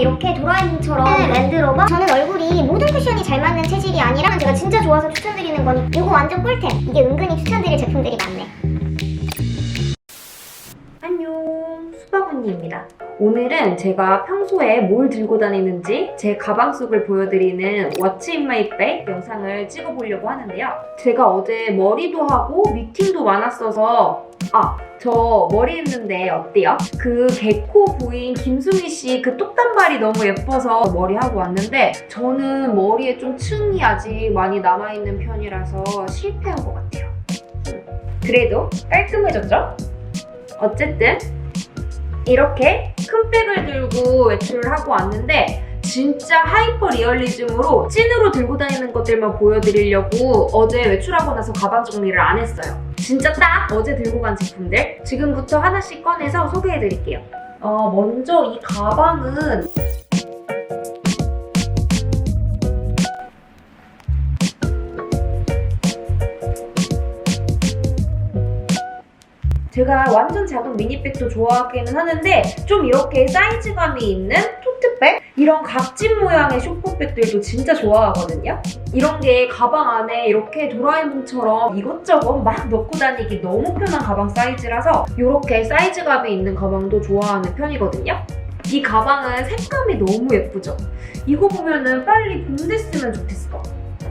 이렇게 도라에몽처럼 랜드로버 저는 얼굴이 모든 쿠션이 잘 맞는 체질이 아니라 제가 진짜 좋아서 추천드리는 거니 이거 완전 꿀템. 이게 은근히 추천드릴 제품들이 많네. 안녕. 수박언니입니다 오늘은 제가 평소에 뭘 들고 다니는지 제 가방 속을 보여드리는 What's in my bag 영상을 찍어보려고 하는데요 제가 어제 머리도 하고 미팅도 많았어서 아 저 머리 했는데 어때요? 그 개코 부인 김수미 씨 그 똑단발이 너무 예뻐서 머리 하고 왔는데 저는 머리에 좀 층이 아직 많이 남아있는 편이라서 실패한 것 같아요 그래도 깔끔해졌죠? 어쨌든 이렇게 큰 백을 들고 외출을 하고 왔는데 진짜 하이퍼 리얼리즘으로 찐으로 들고 다니는 것들만 보여드리려고 어제 외출하고 나서 가방 정리를 안 했어요. 진짜 딱 어제 들고 간 제품들 지금부터 하나씩 꺼내서 소개해드릴게요. 어, 먼저 이 가방은 제가 완전 작은 미니백도 좋아하기는 하는데 좀 이렇게 사이즈감이 있는 토트백? 이런 각진 모양의 쇼퍼백들도 진짜 좋아하거든요. 이런 게 가방 안에 이렇게 도라에몽처럼 이것저것 막 넣고 다니기 너무 편한 가방 사이즈라서 이렇게 사이즈감이 있는 가방도 좋아하는 편이거든요. 이 가방은 색감이 너무 예쁘죠? 이거 보면은 빨리 봄 됐으면 좋겠어.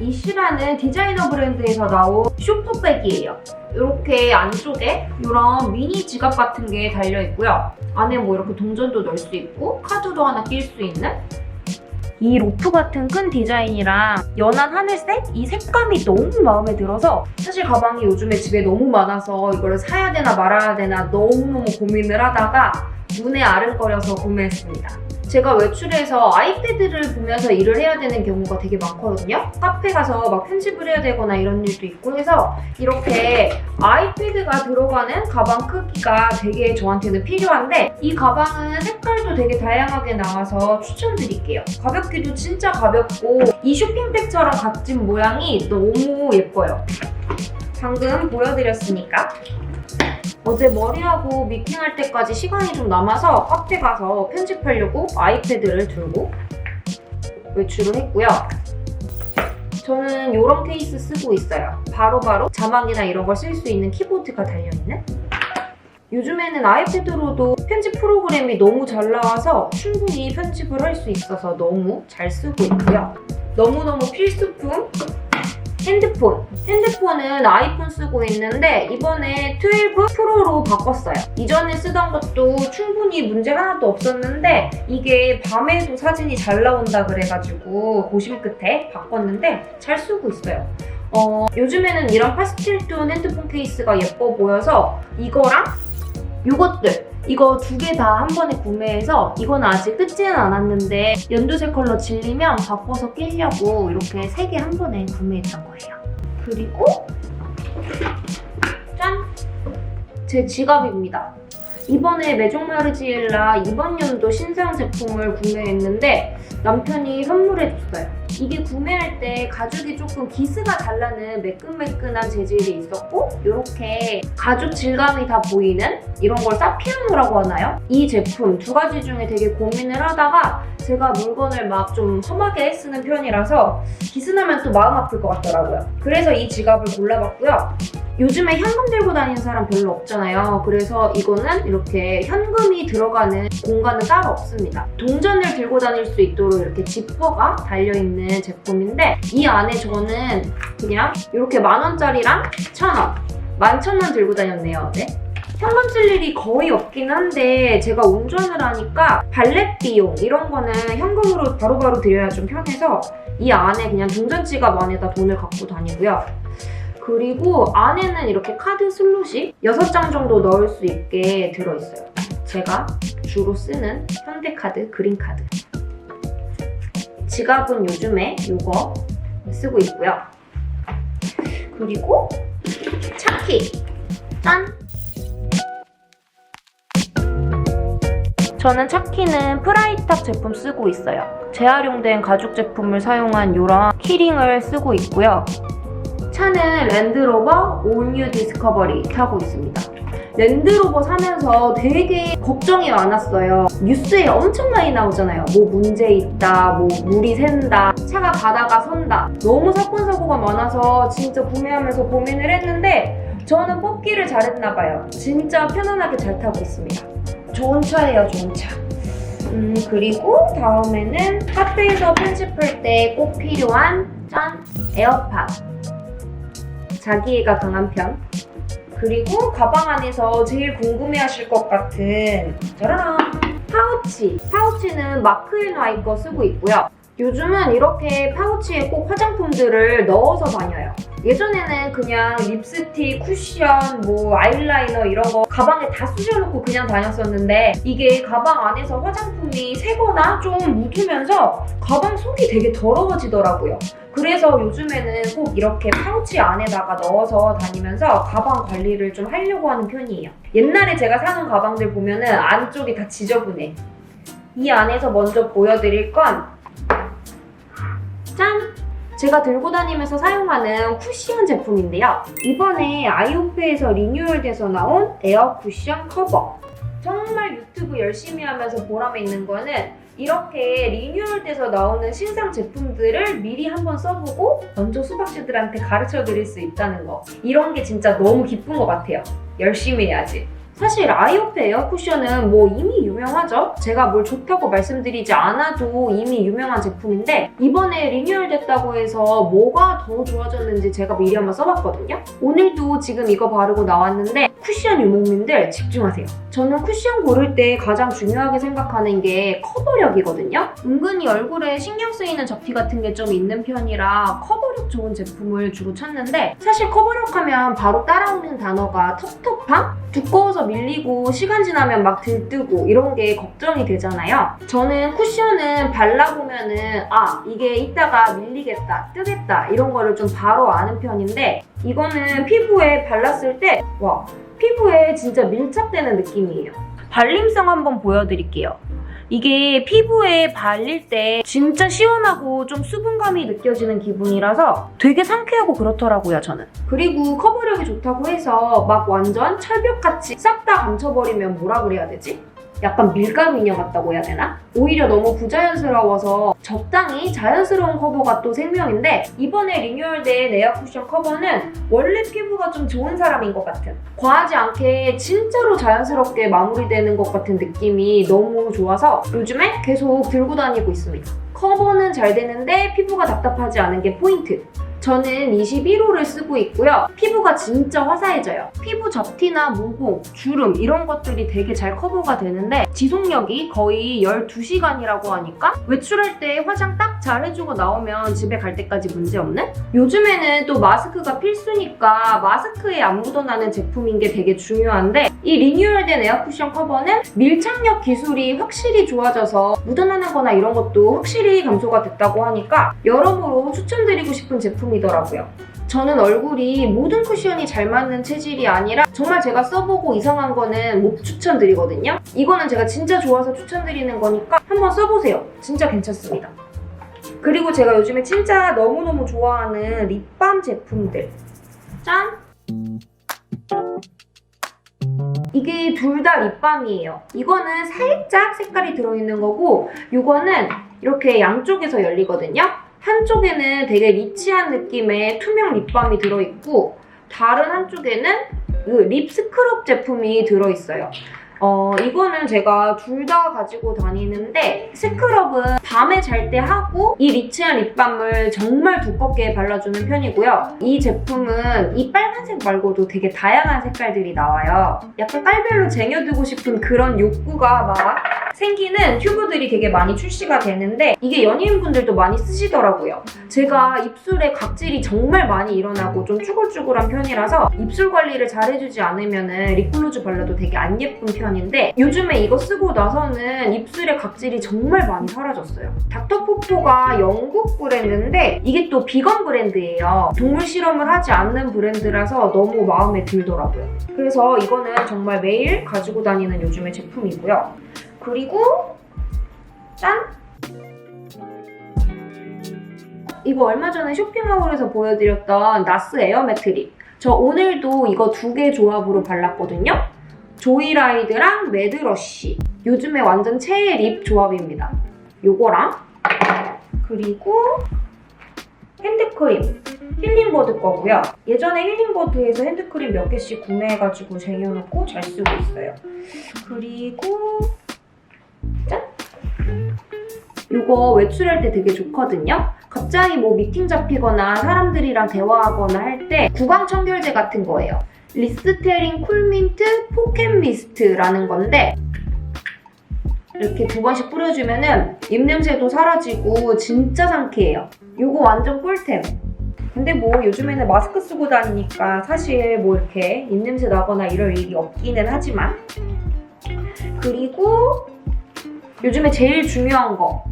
이 시라는 디자이너 브랜드에서 나온 쇼퍼백이에요. 이렇게 안쪽에 이런 미니 지갑 같은 게 달려 있고요. 안에 뭐 이렇게 동전도 넣을 수 있고 카드도 하나 낄 수 있는 이 로프 같은 끈 디자인이랑 연한 하늘색 이 색감이 너무 마음에 들어서 사실 가방이 요즘에 집에 너무 많아서 이거를 사야 되나 말아야 되나 너무너무 고민을 하다가 눈에 아른거려서 구매했습니다. 제가 외출해서 아이패드를 보면서 일을 해야 되는 경우가 되게 많거든요. 카페 가서 막 편집을 해야 되거나 이런 일도 있고 해서 이렇게 아이패드가 들어가는 가방 크기가 되게 저한테는 필요한데 이 가방은 색깔도 되게 다양하게 나와서 추천드릴게요. 가볍기도 진짜 가볍고 이 쇼핑백처럼 각진 모양이 너무 예뻐요. 방금 보여드렸으니까 어제 머리하고 미팅할 때까지 시간이 좀 남아서 카페 가서 편집하려고 아이패드를 들고 외출을 했고요. 저는 이런 케이스 쓰고 있어요. 바로 바로 자막이나 이런 걸 쓸 수 있는 키보드가 달려있는. 요즘에는 아이패드로도 편집 프로그램이 너무 잘 나와서 충분히 편집을 할 수 있어서 너무 잘 쓰고 있고요. 너무너무 필수품 핸드폰. 핸드폰은 아이폰 쓰고 있는데 이번에 12 프로로 바꿨어요. 이전에 쓰던 것도 충분히 문제 하나도 없었는데 이게 밤에도 사진이 잘 나온다 그래가지고 고심 끝에 바꿨는데 잘 쓰고 있어요. 어, 요즘에는 이런 파스텔톤 핸드폰 케이스가 예뻐 보여서 이거랑 이것들 이거 두 개 다 한 번에 구매해서 이건 아직 뜯지는 않았는데 연두색 컬러 질리면 바꿔서 끼려고 이렇게 세 개 한 번에 구매했던 거예요. 그리고 짠! 제 지갑입니다. 이번에 메종 마르지엘라 이번 연도 신상 제품을 구매했는데 남편이 선물해줬어요. 이게 구매할 때 가죽이 조금 기스가 잘 나는 매끈매끈한 재질이 있었고 이렇게 가죽 질감이 다 보이는 이런 걸 사피아노라고 하나요? 이 제품 두 가지 중에 되게 고민을 하다가 제가 물건을 막 좀 험하게 쓰는 편이라서 기스나면 또 마음 아플 것 같더라고요. 그래서 이 지갑을 골라봤고요. 요즘에 현금 들고 다니는 사람 별로 없잖아요. 그래서 이거는 이렇게 현금이 들어가는 공간은 따로 없습니다. 동전을 들고 다닐 수 있도록 이렇게 지퍼가 달려있는 제품인데 이 안에 저는 그냥 이렇게 만 원짜리랑 천 원, 만천원 들고 다녔네요. 네. 현금 쓸 일이 거의 없긴 한데 제가 운전을 하니까 발렛 비용 이런 거는 현금으로 바로바로 드려야 좀 편해서 이 안에 그냥 동전 지갑 안에다 돈을 갖고 다니고요. 그리고 안에는 이렇게 카드 슬롯이 6장 정도 넣을 수 있게 들어있어요. 제가 주로 쓰는 현대카드, 그린카드. 지갑은 요즘에 이거 쓰고 있고요. 그리고 차키. 짠! 저는 차키는 프라이탁 제품 쓰고 있어요. 재활용된 가죽 제품을 사용한 이런 키링을 쓰고 있고요. 차는 랜드로버 올뉴 디스커버리 타고 있습니다. 랜드로버 사면서 되게 걱정이 많았어요. 뉴스에 엄청 많이 나오잖아요. 뭐 문제 있다, 뭐 물이 샌다, 차가 가다가 선다. 너무 사건 사고가 많아서 진짜 구매하면서 고민을 했는데 저는 뽑기를 잘했나 봐요. 진짜 편안하게 잘 타고 있습니다. 좋은 차예요, 좋은 차. 음, 그리고 다음에는 카페에서 편집할 때 꼭 필요한 짠! 에어팟. 자기애가 강한 편. 그리고 가방 안에서 제일 궁금해하실 것 같은 짜라란 파우치. 파우치는 마크앤와이 거 쓰고 있고요. 요즘은 이렇게 파우치에 꼭 화장품들을 넣어서 다녀요. 예전에는 그냥 립스틱, 쿠션, 뭐 아이라이너 이런 거 가방에 다 쑤셔놓고 그냥 다녔었는데 이게 가방 안에서 화장품이 새거나 좀 묻으면서 가방 속이 되게 더러워지더라고요. 그래서 요즘에는 꼭 이렇게 파우치 안에다가 넣어서 다니면서 가방 관리를 좀 하려고 하는 편이에요. 옛날에 제가 사는 가방들 보면은 안쪽이 다 지저분해. 이 안에서 먼저 보여드릴 건 짠! 제가 들고 다니면서 사용하는 쿠션 제품인데요. 이번에 아이오페에서 리뉴얼돼서 나온 에어 쿠션 커버. 정말 유튜브 열심히 하면서 보람에 있는 거는 이렇게 리뉴얼돼서 나오는 신상 제품들을 미리 한번 써보고 먼저 수박씨들한테 가르쳐 드릴 수 있다는 거. 이런 게 진짜 너무 기쁜 것 같아요. 열심히 해야지. 사실 아이오페 에어 쿠션은 뭐 이미 유명하죠? 제가 뭘 좋다고 말씀드리지 않아도 이미 유명한 제품인데 이번에 리뉴얼 됐다고 해서 뭐가 더 좋아졌는지 제가 미리 한번 써봤거든요? 오늘도 지금 이거 바르고 나왔는데 쿠션 유목민들 집중하세요. 저는 쿠션 고를 때 가장 중요하게 생각하는 게 커버력이거든요? 은근히 얼굴에 신경 쓰이는 접티 같은 게 좀 있는 편이라 커버력 좋은 제품을 주로 찾는데 사실 커버력 하면 바로 따라오는 단어가 텁텁함? 두꺼워 서 밀리고 시간 지나면 막 들뜨고 이런 게 걱정이 되잖아요. 저는 쿠션은 발라보면은 아 이게 이따가 밀리겠다, 뜨겠다 이런 거를 좀 바로 아는 편인데 이거는 피부에 발랐을 때 와 피부에 진짜 밀착되는 느낌이에요. 발림성 한번 보여드릴게요. 이게 피부에 발릴 때 진짜 시원하고 좀 수분감이 느껴지는 기분이라서 되게 상쾌하고 그렇더라고요, 저는. 그리고 커버력이 좋다고 해서 막 완전 철벽같이 싹 다 감춰버리면 뭐라 그래야 되지? 약간 밀가루 인형 같다고 해야 되나? 오히려 너무 부자연스러워서 적당히 자연스러운 커버가 또 생명인데 이번에 리뉴얼된 에어 쿠션 커버는 원래 피부가 좀 좋은 사람인 것 같은 과하지 않게 진짜로 자연스럽게 마무리되는 것 같은 느낌이 너무 좋아서 요즘에 계속 들고 다니고 있습니다. 커버는 잘 되는데 피부가 답답하지 않은 게 포인트. 저는 21호를 쓰고 있고요. 피부가 진짜 화사해져요. 피부 접티나 모공, 주름 이런 것들이 되게 잘 커버가 되는데 지속력이 거의 12시간이라고 하니까 외출할 때 화장 딱 잘 해주고 나오면 집에 갈 때까지 문제 없는? 요즘에는 또 마스크가 필수니까 마스크에 안 묻어나는 제품인 게 되게 중요한데 이 리뉴얼된 에어 쿠션 커버는 밀착력 기술이 확실히 좋아져서 묻어나는 거나 이런 것도 확실히 감소가 됐다고 하니까 여러모로 추천드리고 싶은 제품이 더라고요. 저는 얼굴이 모든 쿠션이 잘 맞는 체질이 아니라 정말 제가 써보고 이상한 거는 못 추천드리거든요. 이거는 제가 진짜 좋아서 추천드리는 거니까 한번 써보세요. 진짜 괜찮습니다. 그리고 제가 요즘에 진짜 너무너무 좋아하는 립밤 제품들. 짠! 이게 둘 다 립밤이에요. 이거는 살짝 색깔이 들어있는 거고, 이거는 이렇게 양쪽에서 열리거든요. 한쪽에는 되게 리치한 느낌의 투명 립밤이 들어있고, 다른 한쪽에는 그립 스크럽 제품이 들어있어요. 어, 이거는 제가 둘 다 가지고 다니는데 스크럽은 밤에 잘 때 하고 이 리치한 립밤을 정말 두껍게 발라주는 편이고요. 이 제품은 이 빨간색 말고도 되게 다양한 색깔들이 나와요. 약간 깔별로 쟁여두고 싶은 그런 욕구가 막 생기는 튜브들이 되게 많이 출시가 되는데 이게 연예인분들도 많이 쓰시더라고요. 제가 입술에 각질이 정말 많이 일어나고 좀 쭈글쭈글한 편이라서 입술 관리를 잘 해주지 않으면 립글로즈 발라도 되게 안 예쁜 편 인데 요즘에 이거 쓰고 나서는 입술에 각질이 정말 많이 사라졌어요. 닥터포포가 영국 브랜드인데 이게 또 비건 브랜드예요. 동물 실험을 하지 않는 브랜드라서 너무 마음에 들더라고요. 그래서 이거는 정말 매일 가지고 다니는 요즘의 제품이고요. 그리고 짠! 이거 얼마 전에 쇼핑하울에서 보여드렸던 나스 에어 매트립. 저 오늘도 이거 두 개 조합으로 발랐거든요. 조이라이드랑 매드러쉬. 요즘에 완전 최애 립 조합입니다. 요거랑 그리고 핸드크림 힐링버드 거고요. 예전에 힐링버드에서 핸드크림 몇 개씩 구매해가지고 쟁여놓고 잘 쓰고 있어요. 그리고 짠! 이거 외출할 때 되게 좋거든요. 갑자기 뭐 미팅 잡히거나 사람들이랑 대화하거나 할 때 구강 청결제 같은 거예요. 리스테린 쿨민트 포켓 미스트라는 건데 이렇게 두 번씩 뿌려주면은 입냄새도 사라지고 진짜 상쾌해요. 이거 완전 꿀템. 근데 뭐 요즘에는 마스크 쓰고 다니니까 사실 뭐 이렇게 입냄새 나거나 이럴 일이 없기는 하지만 그리고 요즘에 제일 중요한 거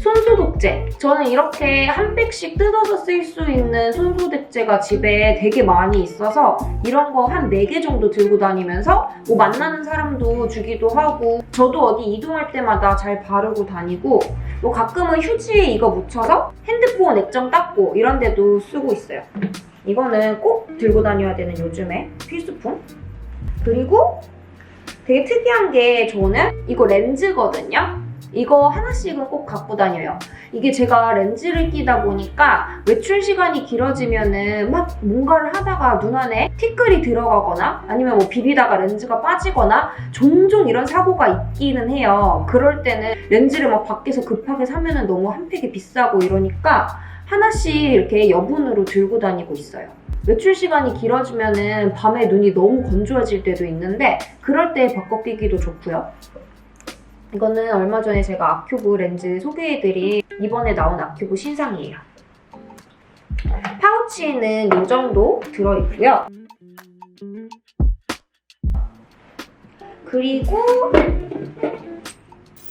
손소독제. 저는 이렇게 한 팩씩 뜯어서 쓸 수 있는 손소독제가 집에 되게 많이 있어서 이런 거 한 4개 정도 들고 다니면서 뭐 만나는 사람도 주기도 하고 저도 어디 이동할 때마다 잘 바르고 다니고 뭐 가끔은 휴지에 이거 묻혀서 핸드폰 액정 닦고 이런 데도 쓰고 있어요. 이거는 꼭 들고 다녀야 되는 요즘에 필수품. 그리고 되게 특이한 게 저는 이거 렌즈거든요. 이거 하나씩은 꼭 갖고 다녀요. 이게 제가 렌즈를 끼다 보니까 외출 시간이 길어지면은 막 뭔가를 하다가 눈 안에 티끌이 들어가거나 아니면 뭐 비비다가 렌즈가 빠지거나 종종 이런 사고가 있기는 해요. 그럴 때는 렌즈를 막 밖에서 급하게 사면은 너무 한 팩이 비싸고 이러니까 하나씩 이렇게 여분으로 들고 다니고 있어요. 외출 시간이 길어지면은 밤에 눈이 너무 건조해질 때도 있는데 그럴 때 바꿔 끼기도 좋고요. 이거는 얼마 전에 제가 아큐브 렌즈 소개해드린 이번에 나온 아큐브 신상이에요. 파우치에는 이 정도 들어있고요. 그리고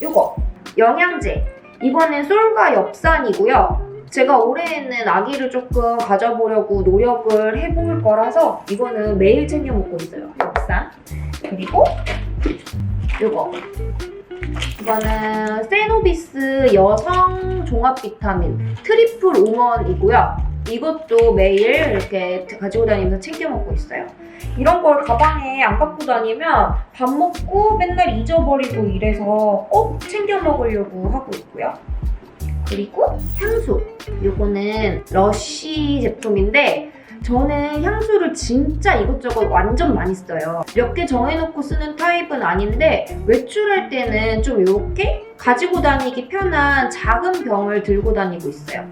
이거 영양제. 이거는 솔과 엽산이고요. 제가 올해에는 아기를 조금 가져보려고 노력을 해볼 거라서 이거는 매일 챙겨 먹고 있어요. 엽산. 그리고 이거. 이거는 세노비스 여성 종합 비타민 트리플 우먼이고요. 이것도 매일 이렇게 가지고 다니면서 챙겨 먹고 있어요. 이런 걸 가방에 안 갖고 다니면 밥 먹고 맨날 잊어버리고 이래서 꼭 챙겨 먹으려고 하고 있고요. 그리고 향수. 이거는 러쉬 제품인데 저는 향수를 진짜 이것저것 완전 많이 써요. 몇 개 정해놓고 쓰는 타입은 아닌데 외출할 때는 좀 이렇게 가지고 다니기 편한 작은 병을 들고 다니고 있어요.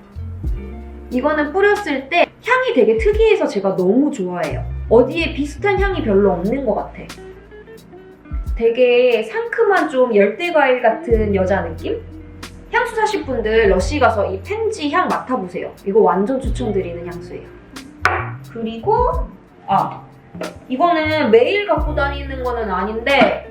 이거는 뿌렸을 때 향이 되게 특이해서 제가 너무 좋아해요. 어디에 비슷한 향이 별로 없는 것 같아. 되게 상큼한 좀 열대과일 같은 여자 느낌? 향수 사실 분들 러쉬 가서 이 펜지 향 맡아보세요. 이거 완전 추천드리는 향수예요. 그리고 아 이거는 매일 갖고 다니는 거는 아닌데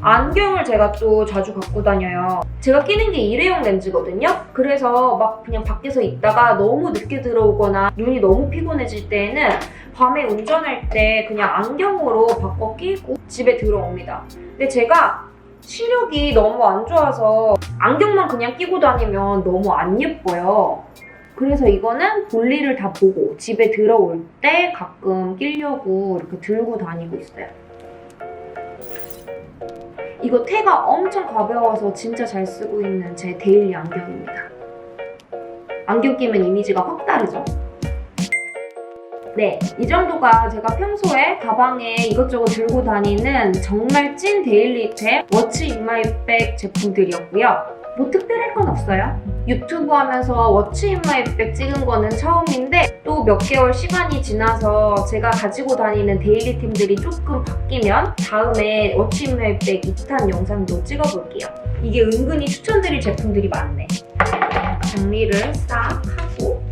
안경을 제가 또 자주 갖고 다녀요. 제가 끼는 게 일회용 렌즈거든요. 그래서 막 그냥 밖에서 있다가 너무 늦게 들어오거나 눈이 너무 피곤해질 때에는 밤에 운전할 때 그냥 안경으로 바꿔 끼고 집에 들어옵니다. 근데 제가 시력이 너무 안 좋아서 안경만 그냥 끼고 다니면 너무 안 예뻐요. 그래서 이거는 볼일을 다 보고 집에 들어올 때 가끔 끼려고 이렇게 들고 다니고 있어요. 이거 테가 엄청 가벼워서 진짜 잘 쓰고 있는 제 데일리 안경입니다. 안경 끼면 이미지가 확 다르죠? 네, 이 정도가 제가 평소에 가방에 이것저것 들고 다니는 정말 찐 데일리템 워치 인마이백 제품들이었고요. 뭐 특별할 건 없어요. 유튜브 하면서 워치 인 마이 백 찍은 거는 처음인데 또 몇 개월 시간이 지나서 제가 가지고 다니는 데일리템들이 조금 바뀌면 다음에 워치 인 마이 백 2탄 영상도 찍어볼게요. 이게 은근히 추천드릴 제품들이 많네. 정리를 싹 하고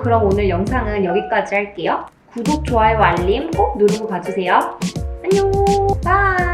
그럼 오늘 영상은 여기까지 할게요. 구독, 좋아요, 알림 꼭 누르고 가주세요. 안녕! 바이!